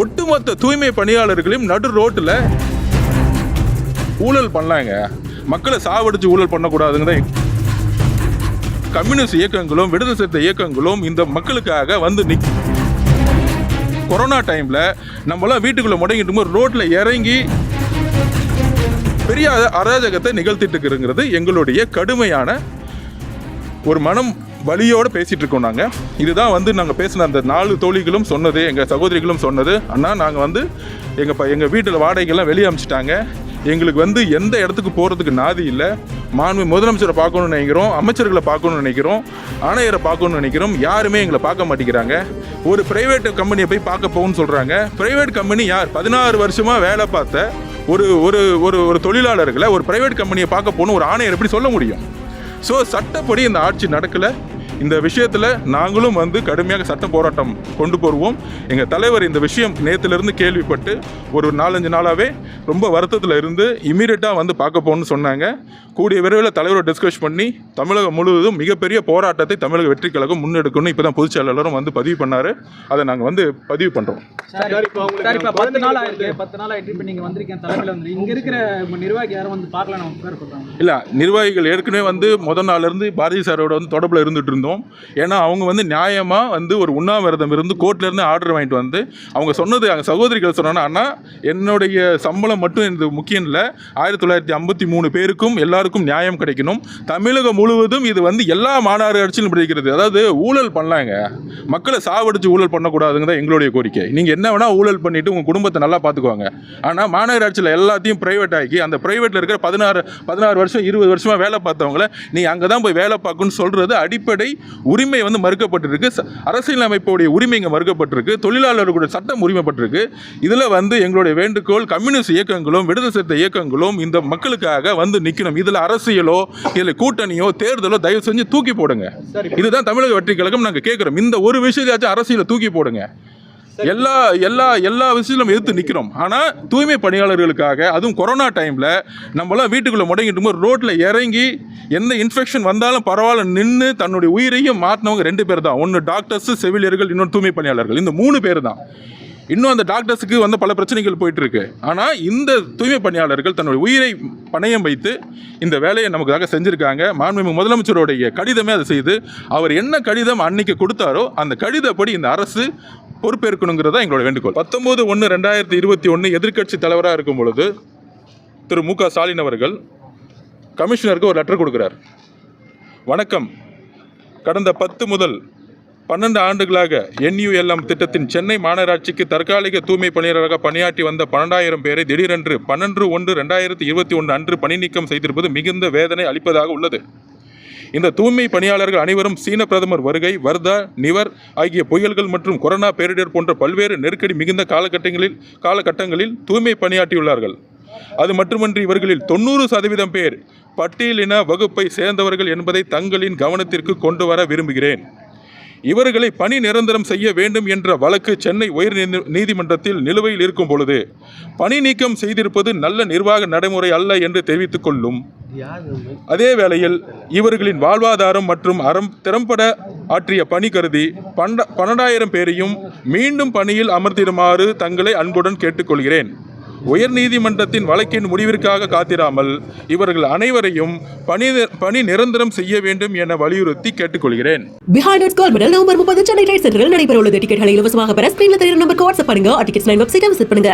ஒட்டுமொத்த தூய்மை பணியாளர்களையும் நடு ரோட்டில் ஊழல் பண்ணலாங்க. மக்களை சாவடிச்சு ஊழல் பண்ணக்கூடாதுங்க கம்யூனிஸ்ட் இயக்கங்களும் விடுதலை சிறுத்தை இயக்கங்களும் இந்த மக்களுக்காக வந்து நிக் கொரோனா டைமில் நம்மளாம் வீட்டுக்குள்ளே முடங்கிட்டு போது ரோட்டில் இறங்கி பெரிய அராஜகத்தை நிகழ்த்திட்டு இருக்கிறது எங்களுடைய கடுமையான ஒரு மனம் வழியோடு பேசிகிட்டு இருக்கோம் நாங்கள் இதுதான் வந்து நாங்கள் பேசின அந்த நாலு தோழிகளும் சொன்னது எங்கள் சகோதரிகளும் சொன்னது. அண்ணா நாங்கள் வந்து எங்கள் ப எங்கள் வீட்டில் வாடகைகள்லாம் வெளியே அமைச்சிட்டாங்க. எங்களுக்கு வந்து எந்த இடத்துக்கு போகிறதுக்கு நாதி இல்லை. மாண்பு முதலமைச்சரை பார்க்கணும்னு நினைக்கிறோம் அமைச்சர்களை பார்க்கணும்னு நினைக்கிறோம் ஆணையரை பார்க்கணும்னு நினைக்கிறோம். யாருமே எங்களை பார்க்க மாட்டேங்கிறாங்க. ஒரு ப்ரைவேட் கம்பெனியை போய் பார்க்க போகணும்னு சொல்கிறாங்க ப்ரைவேட் கம்பெனி யார்? பதினாறு வருஷமாக வேலை பார்த்த ஒரு ஒரு ஒரு ஒரு தொழிலாளர்களை ஒரு ப்ரைவேட் கம்பெனியை பார்க்க போகணும் ஒரு ஆணையர் எப்படி சொல்ல முடியும்? ஸோ சட்டப்படி இந்த ஆட்சி நடக்கலை. இந்த விஷயத்தில் நாங்களும் வந்து கடுமையாக சட்ட போராட்டம் கொண்டு போடுவோம் எங்கள் தலைவர் இந்த விஷயம் நேற்றுலேருந்து கேள்விப்பட்டு ஒரு நாலஞ்சு நாளாகவே ரொம்ப வருத்தத்தில் இருந்து இமீடியட்டாக வந்து பார்க்க போகணும்னு சொன்னாங்க. கூடிய விரைவில் தலைவரை டிஸ்கஸ் பண்ணி தமிழகம் முழுவதும் மிகப்பெரிய போராட்டத்தை தமிழக வெற்றி கழகம் முன்னெடுக்கணும்னு இப்போ தான் பொதுச் செயலாளரும் வந்து பதிவு பண்ணார். அதை நாங்கள் வந்து பதிவு பண்ணுறோம் இல்லை நிர்வாகிகள் ஏற்கனவே வந்து முத நாள்லேருந்து பாரதி சாரோட வந்து தொடர்பில் இருந்துட்டு இருந்தோம். ஏன்னா அவங்க வந்து நியாயமாக வந்து ஒரு உண்ணாவிரதம் இருந்து கோர்ட்லேருந்து ஆர்டர் வாங்கிட்டு வந்து அவங்க சொன்னது அங்கே சகோதரிகள் சொன்னாங்கன்னா அண்ணா என்னுடைய சம்பளம் மட்டும் எனக்கு முக்கியம் இல்லை. ஆயிரத்தி தொள்ளாயிரத்தி ஐம்பத்தி மூணு பேருக்கும் எல்லாருக்கும் நியாயம் கிடைக்கணும். தமிழகம் முழுவதும் இது வந்து எல்லா மாநாடு ஆட்சியிலும் பிடிக்கிறது அதாவது ஊழல் பண்ணலாங்க. மக்களை சாவடிச்சு ஊழல் பண்ணக்கூடாதுங்க தான் எங்களுடைய கோரிக்கை. நீங்கள் என்ன வேணால் ஊழல் பண்ணிட்டு உங்கள் குடும்பத்தை நல்லா பார்த்துக்குவாங்க ஆனால் மாநகராட்சியில் எல்லாத்தையும் ப்ரைவேட் ஆக்கி அந்த ப்ரைவேட்டில் இருக்கிற பதினாறு பதினாறு வருஷம் இருபது வருஷமாக வேலை பார்த்தவங்கள நீ அங்கே தான் போய் வேலை பார்க்கணும்னு சொல்கிறது அடிப்படை உரிமை வந்து மறுக்கப்பட்டிருக்கு. ச- அரசியலமைப்புடைய உரிமை இங்கே மறுக்கப்பட்டிருக்கு. தொழிலாளர்களுடைய சட்டம் உரிமைப்பட்டிருக்கு. இதில் வந்து எங்களுடைய வேண்டுகோள் கம்யூனிஸ்ட் இயக்கங்களும் விடுதலை சிறுத்தை இயக்கங்களும் இந்த மக்களுக்காக வந்து நிற்கணும் இதில் அரசியலோ இதில் கூட்டணியோ தேர்தலோ தயவு செஞ்சு தூக்கி போடுங்க. இதுதான் தமிழக வெற்றி கழகம் நாங்கள் கேட்குறோம் இந்த ஒரு விஷயத்தையாச்சும் அரசியலை தூக்கி போடுங்க. எல்லா எல்லா எல்லா விஷயத்திலும் எதிர்த்து நிற்கிறோம் ஆனால் தூய்மை பணியாளர்களுக்காக அதுவும் கொரோனா டைமில் நம்மளாம் வீட்டுக்குள்ளே முடங்கிட்டு போது ரோட்டில் இறங்கி எந்த இன்ஃபெக்ஷன் வந்தாலும் பரவாயில்ல நின்று தன்னுடைய உயிரையும் மாற்றினவங்க ரெண்டு பேர் தான். ஒன்று டாக்டர்ஸு செவிலியர்கள் இன்னொன்று தூய்மை பணியாளர்கள். இந்த மூணு பேர் தான். இன்னும் அந்த டாக்டர்ஸுக்கு வந்து பல பிரச்சனைகள் போயிட்டுருக்கு ஆனால் இந்த தூய்மை பணியாளர்கள் தன்னுடைய உயிரை பணயம் வைத்து இந்த வேலையை நமக்காக செஞ்சுருக்காங்க. மாண்புமிகு முதலமைச்சருடைய கடிதமே அதை செய்து அவர் என்ன கடிதம் அன்னைக்கு கொடுத்தாரோ அந்த கடிதப்படி இந்த அரசு பொறுப்பேற்கணுங்கிறதா எங்களோட வேண்டுகோள். பத்தொம்போது ஒன்று ரெண்டாயிரத்தி இருபத்தி ஒன்று எதிர்க்கட்சி தலைவராக இருக்கும் பொழுது திரு மு க ஸ்டாலின் அவர்கள் கமிஷனருக்கு ஒரு லெட்டர் கொடுக்குறார். வணக்கம். கடந்த பத்து முதல் பன்னெண்டு ஆண்டுகளாக என்யூஎல்எம் திட்டத்தின் சென்னை மாநகராட்சிக்கு தற்காலிக தூய்மை பணியாளராக பணியாற்றி வந்த பன்னெண்டாயிரம் பேரை திடீரென்று பன்னெண்டு ஒன்று ரெண்டாயிரத்தி இருபத்தி ஒன்று அன்று பணி நீக்கம் செய்திருப்பது மிகுந்த வேதனை அளிப்பதாக உள்ளது. இந்த தூய்மை பணியாளர்கள் அனைவரும் சீன பிரதமர் வருகை வர்தா நிவர் ஆகிய புயல்கள் மற்றும் கொரோனா பேரிடர் போன்ற பல்வேறு நெருக்கடி மிகுந்த காலகட்டங்களில் காலகட்டங்களில் தூய்மை பணியாற்றியுள்ளார்கள். அது மட்டுமன்றி இவர்களில் தொண்ணூறு சதவீதம் பேர் பட்டியலின வகுப்பை சேர்ந்தவர்கள் என்பதை தங்களின் கவனத்திற்கு கொண்டு வர விரும்புகிறேன். இவர்களை பணி நிரந்தரம் செய்ய வேண்டும் என்ற வழக்கு சென்னை உயர் நீதிமன்றத்தில் நிலுவையில் இருக்கும் பொழுது பணி நீக்கம் செய்திருப்பது நல்ல நிர்வாக நடைமுறை அல்ல என்று தெரிவித்துக் கொள்ளும். அதே வேளையில் இவர்களின் வாழ்வாதாரம் மற்றும் அறம் திறம்பட ஆற்றிய பணி கருதி பன்னெண்டாயிரம் பேரையும் மீண்டும் பணியில் அமர்த்திடுமாறு தங்களை அன்புடன் கேட்டுக்கொள்கிறேன். உயர்நீதிமன்றத்தின் வழக்கின் முடிவிற்காக காத்திராமல் இவர்கள் அனைவரையும் பணி பணி நிரந்தரம் செய்ய வேண்டும் என வலியுறுத்தி கேட்டுக்கொள்கிறேன். Behind its call medal November முப்பது சென்னை ட்ரேட் சென்டரில் நடைபெற உள்ளது டிக்கெட்களை இலவசமாக பெற ஸ்கிரீன்ல தெரியுற நம்பருக்கு வாட்ஸ்அப் பண்ணுங்க. டிக்கெட்ஸ் நைன் வெப்சைட் விசிட் பண்ணுங்க.